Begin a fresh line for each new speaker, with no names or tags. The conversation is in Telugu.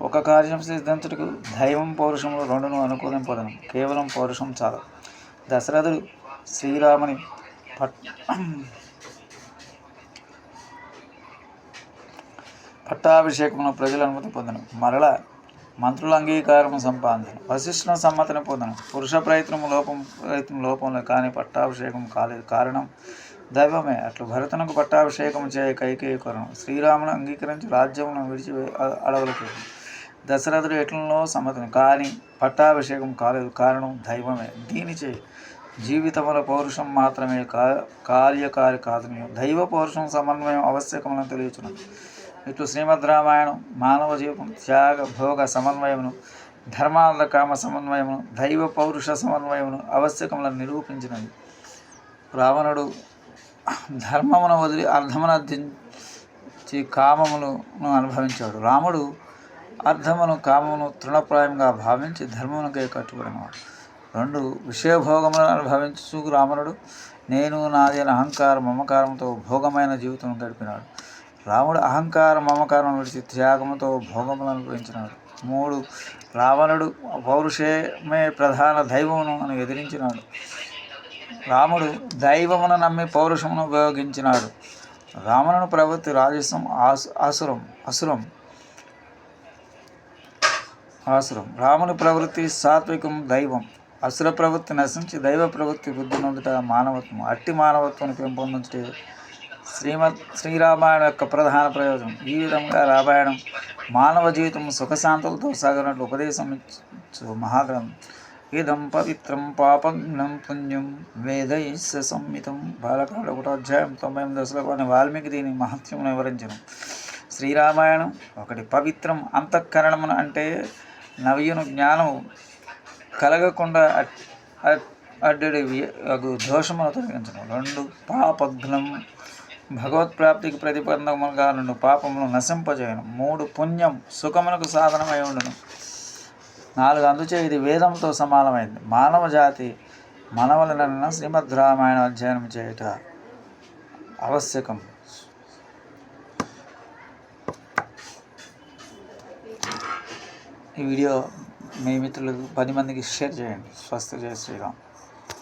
ఒక కార్యం సిద్ధించుటకు దైవం పౌరుషములు రెండును అనుకూలింపదను కేవలం పౌరుషం చాలు. దశరథుడు శ్రీరాముని పట్ పట్టాభిషేకమును ప్రజల అనుమతి పొందను. మరల మంత్రుల అంగీకారం సంపాదించను. వశిష్ఠుల సమ్మతిని పొందను. పురుష ప్రయత్నం లోపం ప్రయత్నం లోపంలో కానీ పట్టాభిషేకం కాలేదు. కారణం దైవమే. అట్లు భరతునకు పట్టాభిషేకం చేయ కైకేయి కొరను శ్రీరామును అంగీకరించి రాజ్యమును విడిచి అడవులకు. దశరథుడు ఎట్లనో సమ్మతిని. కానీ పట్టాభిషేకం కాలేదు. కారణం దైవమే. దీనిచే జీవితముల పౌరుషం మాత్రమే కా కార్యకారి కాదని దైవ పౌరుషం సమన్వయం ఆవశ్యకమని తెలియచున్నది ఇట్లు శ్రీమద్ రామాయణం మానవ జీవితం త్యాగ భోగ సమన్వయమును ధర్మార్థ కామ సమన్వయమును దైవ పౌరుష సమన్వయమును ఆవశ్యకములను నిరూపించినది. రావణుడు ధర్మమును వదిలి అర్థమును అర్థించి కామమును అనుభవించాడు. రాముడు అర్థమును కామమును తృణప్రాయంగా భావించి ధర్మమునకే కట్టుబడినవాడు. రెండు విషయభోగములను అనుభవించు రావణుడు. నేను నాది అహంకార మమకారంతో భోగమైన జీవితం గడిపినాడు. రాముడు అహంకార మమకారం విడిచి త్యాగముతో భోగములను అనుభవించినాడు. మూడు రావణుడు పౌరుషమే ప్రధాన దైవమును అని ఎదిరించినాడు. రాముడు దైవమును నమ్మి పౌరుషమును ఉపయోగించినాడు. రావణుని ప్రవృత్తి రాజసం ఆసు అసురం అవసరం రాముని ప్రవృత్తి సాత్వికం దైవం. అసుర ప్రవృత్తి నశించి దైవ ప్రవృత్తి బుద్ధి నొందుట మానవత్వం. అట్టి మానవత్వాన్ని పెంపొందించే శ్రీమద్ శ్రీరామాయణం యొక్క ప్రధాన ప్రయోజనం. ఈ విధంగా రామాయణం మానవ జీవితం సుఖశాంతులతో సాగినట్లు ఉపదేశం ఇచ్చు మహాగ్రంథం. ఇదం పవిత్రం పాపఘ్నం పుణ్యం వేదైస్య సంహితం. బాలకాండ ఒకటో అధ్యాయం తొంభై ఎనిమిది దశలకు వాల్మీకి దీని మహత్యం వివరించను. శ్రీరామాయణం ఒకటి పవిత్రం అంతఃకరణమున అంటే నవ్యును జ్ఞానం కలగకుండా అట్- అడ్డడి అగు దోషమును తొలగించడం. రెండు పాపఘ్నం. భగవత్ప్రాప్తికి ప్రతిబంధముగా నుండి పాపమును నశింపజేయడం మూడు పుణ్యం. సుఖమునకు సాధనమై ఉండును. నాలుగు అందుచే ఇది వేదంతో సమానమైంది. మానవ జాతి మనవలన శ్రీమద్ రామాయణ అధ్యయనం చేయుట ఆవశ్యకం ఈ వీడియో మీ మిత్రులకు పది మందికి షేర్ చేయండి. స్వస్థ జయ శ్రీరామ్.